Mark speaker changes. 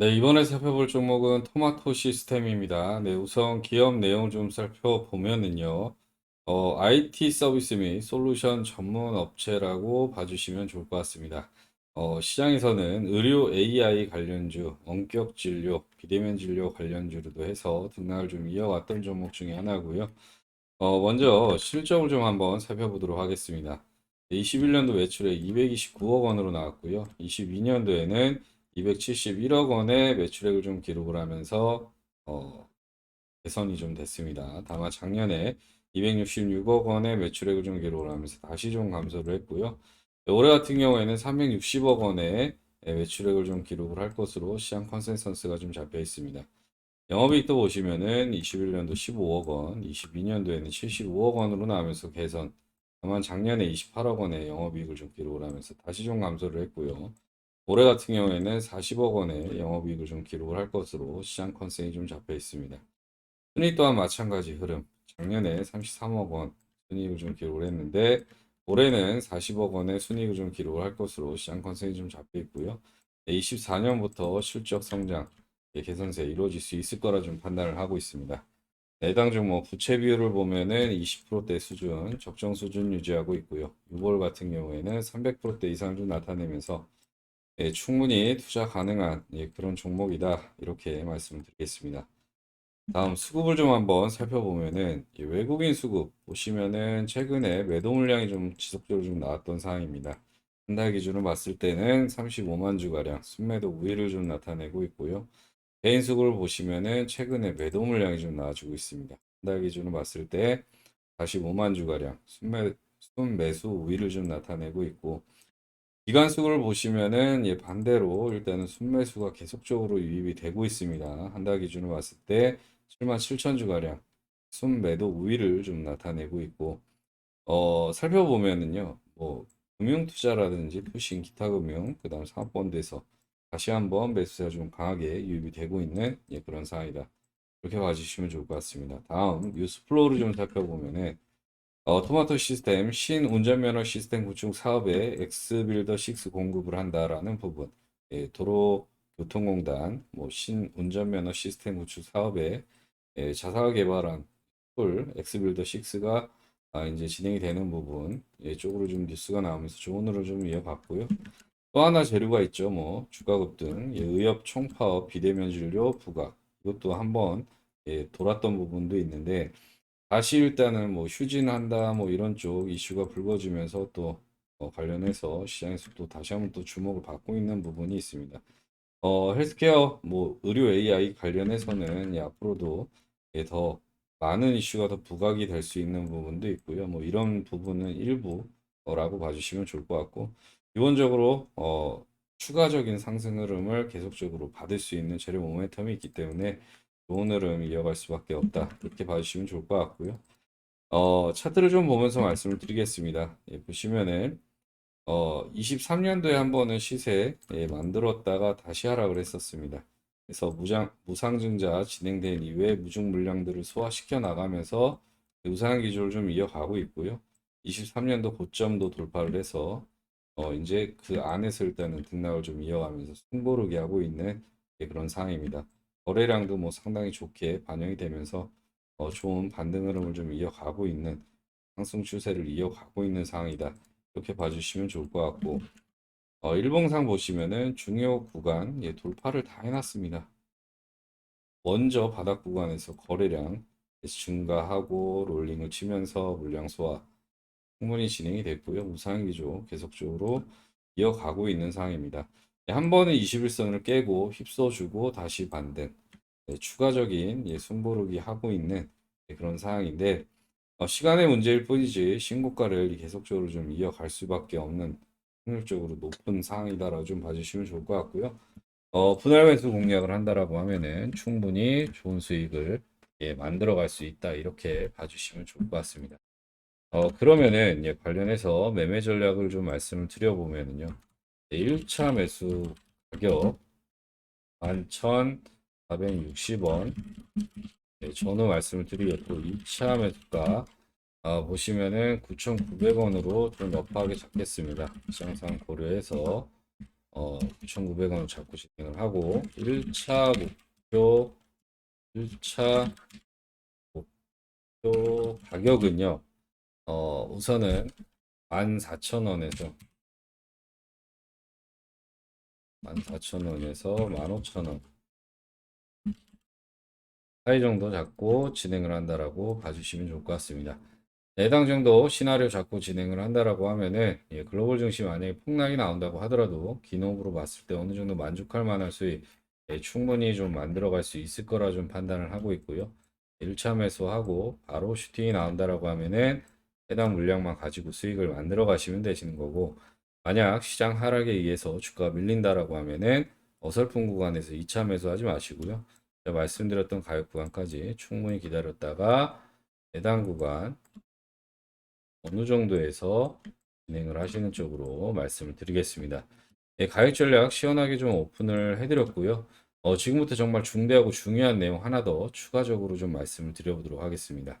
Speaker 1: 네, 이번에 살펴볼 종목은 토마토 시스템입니다. 네, 우선 기업 내용 좀 살펴보면은요, 어, IT 서비스 및 솔루션 전문 업체라고 봐주시면 좋을 것 같습니다. 어, 시장에서는 의료 AI 관련주, 원격 진료, 비대면 진료 관련주로도 해서 등락을 좀 이어왔던 종목 중에 하나고요. 어, 먼저 실적을 좀 한번 살펴보도록 하겠습니다. 21년도 매출액 229억 원으로 나왔고요. 22년도에는 271억 원의 매출액을 좀 기록을 하면서 어, 개선이 좀 됐습니다. 다만 작년에 266억 원의 매출액을 좀 기록을 하면서 다시 좀 감소를 했고요. 올해 같은 경우에는 360억 원의 매출액을 좀 기록을 할 것으로 시장 컨센서스가 좀 잡혀 있습니다. 영업이익도 보시면은 21년도 15억 원, 22년도에는 75억 원으로 나오면서 개선. 다만 작년에 28억 원의 영업이익을 좀 기록을 하면서 다시 좀 감소를 했고요. 올해 같은 경우에는 40억 원의 영업이익을 좀 기록을 할 것으로 시장 컨센이 좀 잡혀 있습니다. 순위 또한 마찬가지 흐름. 작년에 33억 원 순이익을 좀 기록을 했는데 올해는 40억 원의 순이익을 좀 기록을 할 것으로 시장 컨센이 좀 잡혀 있고요. 24년부터 실적 성장 예, 개선세 이루어질 수 있을 거라 좀 판단을 하고 있습니다. 해당 종목 부채 비율을 보면은 20%대 수준, 적정 수준 유지하고 있고요. 6월 같은 경우에는 300%대 이상 좀 나타내면서 예, 충분히 투자 가능한 예, 그런 종목이다. 이렇게 말씀을 드리겠습니다. 다음 수급을 좀 한번 살펴보면은 이 외국인 수급 보시면은 최근에 매도 물량이 좀 지속적으로 좀 나왔던 상황입니다. 한 달 기준으로 봤을 때는 35만 주가량 순매도 우위를 좀 나타내고 있고요. 개인 수급을 보시면은 최근에 매도 물량이 좀 나와주고 있습니다. 한 달 기준으로 봤을 때 45만 주가량 순매, 순매수 우위를 좀 나타내고 있고 기간 수급을 보시면은 예, 반대로 일단은 순매수가 계속적으로 유입이 되고 있습니다. 한 달 기준으로 봤을 때 7만 7천 주가량 순매도 우위를 좀 나타내고 있고 어, 살펴보면은요. 뭐 금융 투자라든지 투신, 기타 금융, 그다음 사업본드에서 다시 한번 매수세가 좀 강하게 유입이 되고 있는 예, 그런 상황이다. 이렇게 봐주시면 좋을 것 같습니다. 다음 뉴스 플로우를 좀 살펴보면은 어, 토마토 시스템 신 운전면허 시스템 구축 사업에 엑스빌더 6 공급을 한다라는 부분. 예, 도로교통공단 뭐 신 운전면허 시스템 구축 사업에 예, 자사가 개발한 툴 엑스빌더 6가 아, 이제 진행이 되는 부분 예, 쪽으로 좀 뉴스가 나오면서 흐름을 좀 이어갔고요. 또 하나 재료가 있죠. 뭐 주가 급등, 예, 의협 총파업, 비대면 진료 부각 이것도 한번 예, 돌았던 부분도 있는데 다시 일단은 뭐 휴진한다 뭐 이런 쪽 이슈가 불거지면서 또 어, 관련해서 시장에서 또 다시 한번 또 주목을 받고 있는 부분이 있습니다. 어, 헬스케어 뭐 의료 AI 관련해서는 예, 앞으로도 예, 더 많은 이슈가 더 부각이 될 수 있는 부분도 있고요. 뭐 이런 부분은 일부라고 봐주시면 좋을 것 같고 기본적으로 어, 추가적인 상승 흐름을 계속적으로 받을 수 있는 재료 모멘텀이 있기 때문에 좋은 흐름 이어갈 수밖에 없다. 이렇게 봐주시면 좋을 것 같고요. 어, 차트를 좀 보면서 말씀을 드리겠습니다. 예, 보시면은 어, 23년도에 한 번은 시세 예, 만들었다가 다시 하락을 했었습니다. 그래서 무장, 무상증자 진행된 이후에 무중 물량들을 소화시켜 나가면서 우상향 기조를 좀 이어가고 있고요. 23년도 고점도 돌파를 해서 어, 이제 그 안에서 일단은 등락을 좀 이어가면서 승보르기 하고 있는 예, 그런 상황입니다. 거래량도 뭐 상당히 좋게 반영이 되면서 어, 좋은 반등 흐름을 좀 이어가고 있는 상승 추세를 이어가고 있는 상황이다. 이렇게 봐주시면 좋을 것 같고 어, 일봉상 보시면은 중요 구간 예, 돌파를 다 해놨습니다. 먼저 바닥 구간에서 거래량 증가하고 롤링을 치면서 물량 소화 충분히 진행이 됐고요. 우상향 기조 계속적으로 이어가고 있는 상황입니다. 예, 한 번은 21선을 깨고 휩써주고 다시 반등 네, 추가적인 예, 숨고르기 하고 있는 예, 그런 상황인데 어, 시간의 문제일 뿐이지 신고가를 계속적으로 좀 이어갈 수밖에 없는 확률적으로 높은 상황이다라고 좀 봐주시면 좋을 것 같고요. 어, 분할 매수 공략을 한다라고 하면은 충분히 좋은 수익을 예, 만들어 갈 수 있다 이렇게 봐주시면 좋을 것 같습니다. 어, 그러면은 예, 관련해서 매매 전략을 좀 말씀을 드려보면은요. 1차 매수 가격 11,460원 네, 전후 말씀을 드리겠고 2차 매수가 아, 보시면은 9,900원으로 좀 러프하게 잡겠습니다. 시장상 고려해서 어, 9,900원을 잡고 진행을 하고 1차 목표 1차 목표 가격은요. 어, 우선은 14,000원에서 14,000원에서 15,000원 사이 정도 잡고 진행을 한다라고 봐주시면 좋을 것 같습니다. 해당 정도 시나리오 잡고 진행을 한다라고 하면은 예, 글로벌 증시 만약에 폭락이 나온다고 하더라도 기업으로 봤을 때 어느 정도 만족할 만한 수익 예, 충분히 좀 만들어갈 수 있을 거라 좀 판단을 하고 있고요. 1차 매수하고 바로 슈팅이 나온다라고 하면은 해당 물량만 가지고 수익을 만들어 가시면 되시는 거고 만약 시장 하락에 의해서 주가가 밀린다라고 하면은 어설픈 구간에서 2차 매수하지 마시고요. 제가 말씀드렸던 가격 구간까지 충분히 기다렸다가 해당 구간 어느 정도에서 진행을 하시는 쪽으로 말씀을 드리겠습니다. 예, 가격 전략 시원하게 좀 오픈을 해드렸고요. 어, 지금부터 정말 중대하고 중요한 내용 하나 더 추가적으로 좀 말씀을 드려보도록 하겠습니다.